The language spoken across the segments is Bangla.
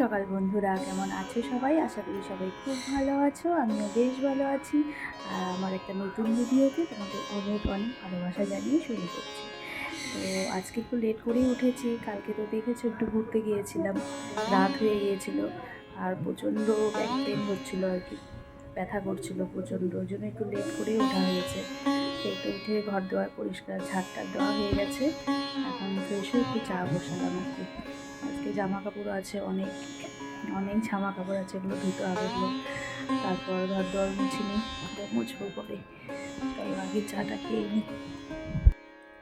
সকাল বন্ধুরা, কেমন আছো সবাই? আশা করি সবাই খুব ভালো আছো, আমিও বেশ ভালো আছি। আর আমার একটা নতুন ভিডিওতে তোমাদের অনেক অনেক ভালোবাসা জানিয়ে শুরু করছি। তো আজকে একটু লেট করেই উঠেছি, কালকে তো দেখেছ একটু ঘুরতে গিয়েছিলাম, রাত হয়ে গিয়েছিল, আর প্রচণ্ড ব্যাক পেন হচ্ছিল আর কি, ব্যথা করছিল প্রচণ্ড, ওই জন্য একটু লেট করেই ওঠা হয়েছে। একটু উঠে ঘর দেওয়ার পরিষ্কার ঝাড়টার দেওয়া হয়ে গেছে, এখন ফ্রেশ হয়ে একটু চা বসালাম আর কি। আজকে জামা কাপড় আছে, অনেক অনেক জামা কাপড় আছে, এগুলো ধুতে হবে এগুলো। তারপর ঘর দর মুছিনি ওটা মুছবো পরে। তাই আগে চাটা খেয়ে নিই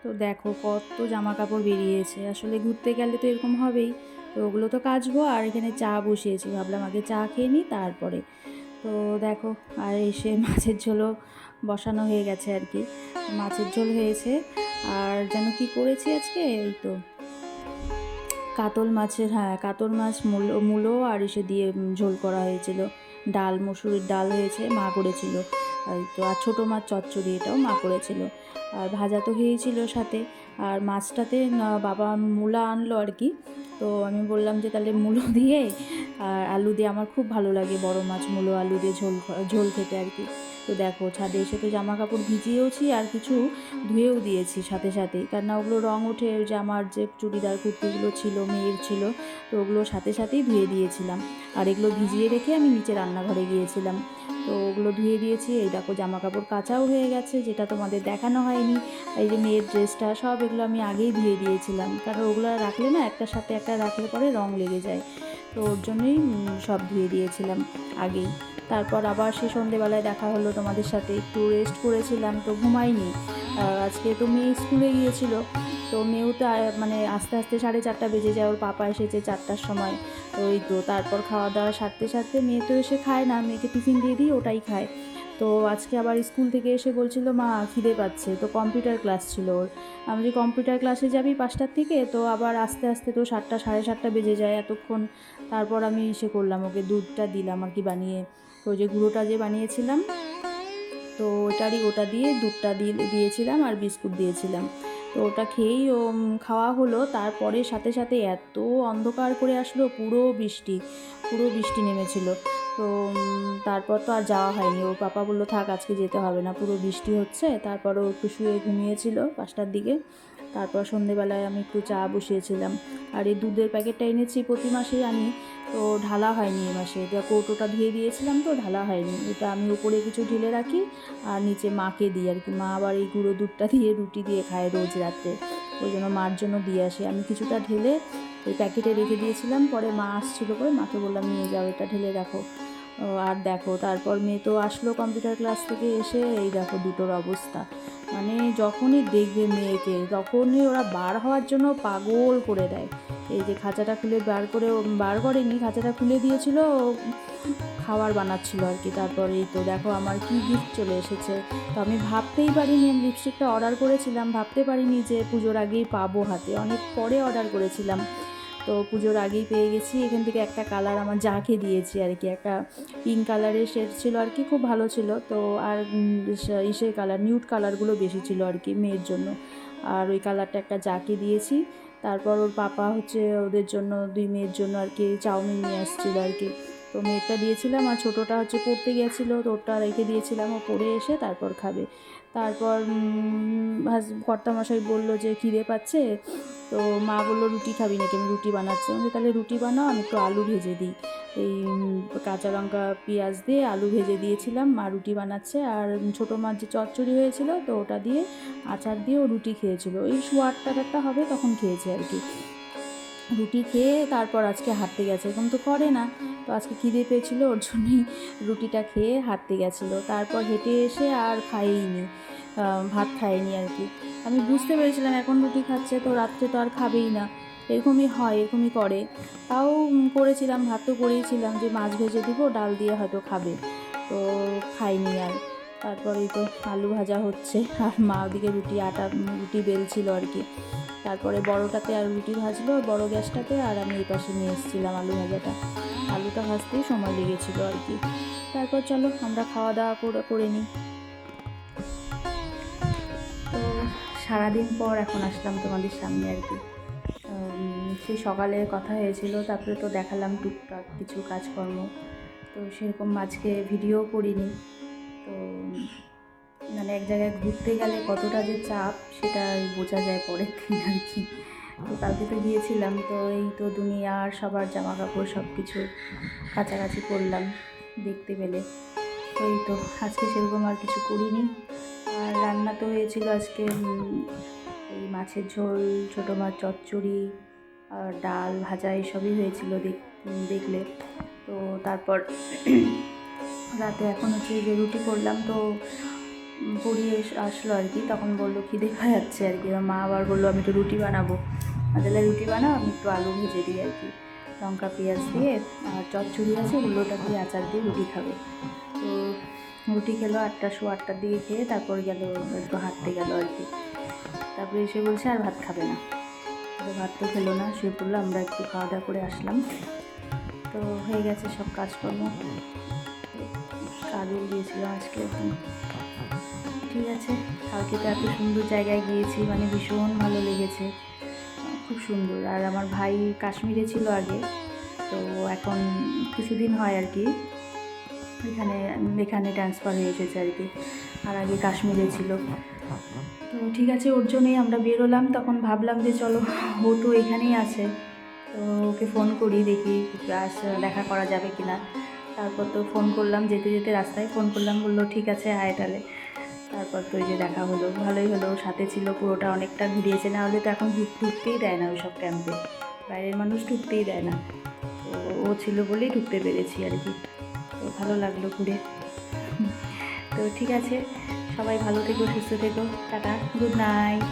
তো দেখো কত জামা কাপড় বেরিয়েছে, আসলে ঘুরতে গেলে তো এরকম হবেই। তো ওগুলো তো কাচবো আর এখানে চা বসিয়েছি, ভাবলাম আগে চা খেয়ে নিই তারপরে। তো দেখো, আর এসে মাছের ঝোলও বসানো হয়ে গেছে আর কি। মাছের ঝোল হয়েছে, আর যেন কি করেছি আজকে, এই তো। কাতল মাছের হ্যাঁ কাতল মাছ মূলো মূলো আর এসে দিয়ে ঝোল করা হয়েছিল। ডাল, মসুরির ডাল হয়েছে, মা করেছিল। তো, আর ছোটো মাছ চচ্চড়ি, এটাও মা করেছিল। আর ভাজা তো হয়েছিল সাথে। আর মাছটাতে বাবা মূলা আনলো আর কি। তো আমি বললাম যে, তাহলে মূলো দিয়ে, আর আলু দিয়ে আমার খুব ভালো লাগে বড় মাছ, মূলো, আলু দিয়ে ঝোল ঝোল খেতে আর কি। তো দেখো ছাদে এসে তো জামা কাপড় ভিজিয়েওছি আর কিছু ধুয়েও দিয়েছি সাথে সাথে কারণ না ওগুলো রঙ ওঠে, ওই যে চুড়িদার কুর্তিগুলো ছিল, মেয়ের ছিল, তো ওগুলো সাথে সাথেই ধুয়ে দিয়েছিলাম। আর এগুলো ভিজিয়ে রেখে আমি নিচে রান্নাঘরে গিয়েছিলাম। তো ওগুলো ধুয়ে দিয়েছি, এই দেখো জামা কাপড় কাচাও হয়ে গেছে, যেটা তোমাদের দেখানো হয়নি। এই যে মেয়ের ড্রেসটা, সব এগুলো আমি আগেই ধুয়ে দিয়েছিলাম। কারণ ওগুলো রাখলে না, একটার সাথে একটা রাখলে পরে রং লেগে যায়। তো ওর জন্যই সব ধুয়ে দিয়েছিলাম আগেই। তারপর আবার সে সন্ধেবেলায় দেখা হলো তোমাদের সাথে, একটু রেস্ট করেছিলাম, তো ঘুমাইনি। আজকে তো মেয়ে স্কুলে গিয়েছিল, তো মেয়েও তো মানে আস্তে আস্তে সাড়ে চারটা বেজে যায়, ওর পাপা এসেছে চারটার সময়। তো ওই তো তারপর খাওয়া দাওয়া সারতে সারতে মেয়ে তো এসে খায় না, মেয়েকে টিফিন দিয়ে দিই, ওটাই খায়। তো আজকে আবার স্কুল থেকে এসে বলছিল, মা, খিদে পাচ্ছে। তো কম্পিউটার ক্লাস ছিল ওর। আমি যে কম্পিউটার ক্লাসে যাবি পাঁচটার থেকে, তো আবার আস্তে আস্তে তো সাতটা, সাড়ে সাতটা বেজে যায় এতক্ষণ। তারপর আমি এসে করলাম, ওকে দুধটা দিলাম আর কি বানিয়ে। তো যে গুঁড়োটা যে বানিয়েছিলাম, তো ওটারই ওটা দিয়ে দুধটা দিয়ে দিয়েছিলাম আর বিস্কুট দিয়েছিলাম। তো ওটা খেয়েই ও খাওয়া হলো। তারপরে সাথে সাথে এত অন্ধকার করে আসলো, পুরো বৃষ্টি পুরো বৃষ্টি নেমেছিল। তো তারপর তো আর যাওয়া হয়নি। ওর পাপা বলল, থাক, আজকে যেতে হবে না। পুরো বৃষ্টি হচ্ছে। তারপর ও একটু শুয়ে ঘুমিয়েছিল পাঁচটার দিকে। তারপর সন্ধেবেলায় আমি একটু চা বসিয়েছিলাম। আর এই দুধের প্যাকেটটা এনেছি প্রতি মাসেই আনি তো ঢালা হয়নি এ মাসে। তো কৌটোটা ধুয়ে দিয়েছিলাম তো, ঢালা হয়নি। এটা আমি উপরে কিছু ঢেলে রাখি আর নিচে মাকে দিই আর কি। মা আবার এই গুঁড়ো দুধটা দিয়ে, রুটি দিয়ে খায় রোজ রাত্রে ওই জন্য মার জন্য দিয়ে আসে। আমি কিছুটা ঢেলে ওই প্যাকেটে রেখে দিয়েছিলাম। পরে মা আসছিল করে মাকে বললাম, নিয়ে যাও, এটা ঢেলে রাখো। আর দেখো, তারপর মেয়ে তো আসলো কম্পিউটার ক্লাস থেকে এসে, এই দেখো দুটোর অবস্থা। মানে যখনই দেখবে মেয়েকে, তখনই ওরা বার হওয়ার জন্য পাগল করে দেয়। এই যে খাঁচাটা খুলে বার করে, বার করেনি, খাঁচাটা খুলে দিয়েছিল খাবার বানাচ্ছিল আর কি। তারপর এই তো দেখো আমার কি গিফট চলে এসেছে। তো আমি ভাবতেই পারিনি, আমি লিপস্টিকটা অর্ডার করেছিলাম, ভাবতে পারিনি যে পুজোর আগেই পাবো হাতে। অনেক পরে অর্ডার করেছিলাম। তো পুজোর আগেই পেয়ে গেছি। এখান থেকে একটা কালার আমার যাকে দিয়েছি আর কি, একটা পিঙ্ক কালারের শেড ছিল আর কি, খুব ভালো ছিল। তো আর ইস- কালার নিউট কালারগুলো বেশি ছিল আর কি মেয়ের জন্য। আর ওই কালারটা একটা যাকে দিয়েছি। তারপর ওর পাপা হচ্ছে ওদের জন্য, দুই মেয়ের জন্য আর কি চাউমিন নিয়ে আসছিল আর কি। তো মেয়েরটা দিয়েছিলাম আর ছোটোটা হচ্ছে পড়তে গিয়েছিল তো ওটা রেখে দিয়েছিলাম, ও পড়ে এসে তারপর খাবে। তারপর কর্তামশাই বলল যে খিদে পাচ্ছে তো মা বলল, রুটি খাবি নাকি? আমি রুটি বানাচ্ছি। আমি তাহলে রুটি বানাও, আমি একটু আলু ভেজে দিই। এই কাঁচা লঙ্কা, পেঁয়াজ দিয়ে আলু ভেজে দিয়েছিলাম, মা রুটি বানাচ্ছে। আর ছোটো মাছ যে চচ্চড়ি হয়েছিল, তো ওটা দিয়ে আচার দিয়ে ও রুটি খেয়েছিল। এই আটটা টাটটা হবে, তখন খেয়েছে আর কি। রুটি খেয়ে তারপর আজকে হাঁটতে গেছে, এরকম তো করে না। তো আজকে খিদে পেয়েছিল, ওর জন্যই রুটিটা খেয়ে হাঁটতে গেছিল। তারপর হেঁটে এসে আর খাইনি। ভাত খায়নি আর কি। আমি বুঝতে পেরেছিলাম এখন রুটি খাচ্ছে, তো রাত্রে তো আর খাবেই না। এরকমই হয়, এরকমই করে। তাও করেছিলাম, ভাত তো করেইছিলাম যে মাছ ভেজে দিব, ডাল দিয়ে হয়তো খাবে। তো খাইনি আর। তারপরেই তো আলু ভাজা হচ্ছে। আর মা ওদিকে রুটি, আটা রুটি বেলছিল আর কি। তারপরে বড়টাতে আর রুটি ভাজলো, বড় গ্যাসটাতে, আর আমি এই পাশে নিয়ে এসেছিলাম আলু ভাজাটা। আলুটা ভাজতেই সময় লেগেছিলো আর কি। তারপর চলো, আমরা খাওয়া দাওয়া করে নিই। তো সারাদিন পর এখন আসলাম তোমাদের সামনে আর কি। সেই সকালে কথা হয়েছিল, তারপরে তো দেখালাম টুকটাক কিছু কাজকর্ম। তো সেরকম আজকে ভিডিও করিনি। তো মানে এক জায়গায় ঘুরতে গেলে কতটা যে চাপ, সেটা বোঝা যায় পরের দিন আর কি। তো কালকে তো গিয়েছিলাম, তো এই তো দুনিয়ার সবার জামা কাপড় সব কিছু কাছাকাছি করলাম দেখতে পেলে। তো এই তো, আজকে সেরকম আর কিছু করিনি। রান্না তো হয়েছিল আজকে এই মাছের ঝোল, ছোটো মাছ, চচ্চড়ি আর ডাল ভাজা এসবই হয়েছিল দেখ- দেখলে। তো তারপর রাতে এখন হচ্ছে যে রুটি করলাম, তো এস- আসলো আর কি। তখন বলল, খিদে যাচ্ছে আর কি। এবার মা আবার বলল, আমি তো রুটি বানাবো। তাহলে রুটি বানাও, আমি একটু আলু ভেজে দিই আর কি। লঙ্কা, পেঁয়াজ দিয়ে আর চচ্চড়ি আছে ওগুলোটা দিয়ে আচার দিয়ে রুটি খাবে। তো রুটি খেলো আটটা শো আটটার দিকে খেয়ে তারপর গেল, একটু হাঁটতে গেল আর কি। তারপরে এসে বলছে আর ভাত খাবে না। তো ভাত তো খেলো না, শুয়ে পড়ল, আমরা একটু খাওয়া দাওয়া করে আসলাম। তো হয়ে গেছে সব কাজকর্ম। কাজও গিয়েছিলাম আজকে ঠিক আছে, কালকে তো এত সুন্দর জায়গায় গিয়েছি মানে ভীষণ ভালো লেগেছে। খুব সুন্দর। আর আমার ভাই কাশ্মীরে ছিল আগে, তো এখন কিছুদিন হয় আর কি। এখানে এখানে ট্রান্সফার হয়ে এসেছে আর কি। আর আগে কাশ্মীরে ছিল। তো ঠিক আছে, ওর জন্যই আমরা বেরোলাম তখন ভাবলাম যে চলো, ও তো এখানেই আছে। তো ওকে ফোন করি, দেখি আস দেখা করা যাবে কি না তারপর তো ফোন করলাম, যেতে যেতে রাস্তায় ফোন করলাম, বলল, ঠিক আছে, আয় তাহলে। তারপর তো ওই যে দেখা হলো। ভালোই হলো সাথে ছিল, পুরোটা অনেকটা ঘুরিয়েছে। না হলে তো এখন ঢুকতেই দেয় না ওইসব ক্যাম্পে বাইরের মানুষ ঢুকতেই দেয় না। তো ও ছিল বলেই ঢুকতে পেরেছি আর কি। ভালো লাগল ঘুরে। তো ঠিক আছে সবাই ভালো থেকো সুস্থ থেকো টাটা গুড নাইট